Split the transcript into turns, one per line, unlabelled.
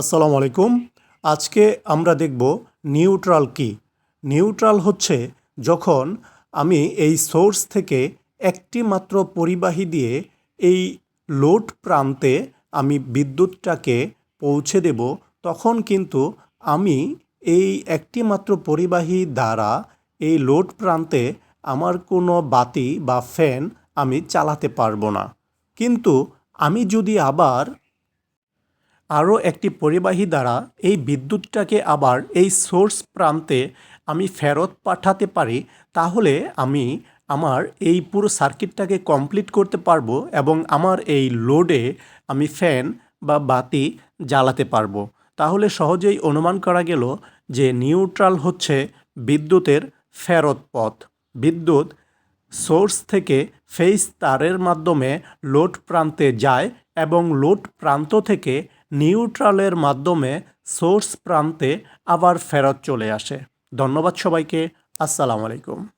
আসসালামু আলাইকুম। আজকে আমরা দেখব নিউট্রাল কি। নিউট্রাল হচ্ছে যখন আমি এই সোর্স থেকে একটি মাত্র পরিবাহী দিয়ে এই লোড প্রান্তে আমি বিদ্যুৎটাকে পৌঁছে দেব, তখন কিন্তু আমি এই একটি মাত্র পরিবাহী দ্বারা এই লোড প্রান্তে আমার কোনো বাতি বা ফ্যান আমি চালাতে পারব না। কিন্তু আমি যদি আবার আরও একটি পরিবাহী দ্বারা এই বিদ্যুৎটাকে আবার এই সোর্স প্রান্তে আমি ফেরত পাঠাতে পারি, তাহলে আমি আমার এই পুরো সার্কিটটাকে কমপ্লিট করতে পারব এবং আমার এই লোডে আমি ফ্যান বা বাতি জ্বালাতে পারব। তাহলে সহজেই অনুমান করা গেল যে নিউট্রাল হচ্ছে বিদ্যুতের ফেরত পথ। বিদ্যুৎ সোর্স থেকে ফেস তারের মাধ্যমে লোড প্রান্তে যায় এবং লোড প্রান্ত থেকে নিউট্রালের মাধ্যমে সোর্স প্রান্তে আবার ফেরত চলে আসে। ধন্যবাদ সবাইকে। আসসালামু আলাইকুম।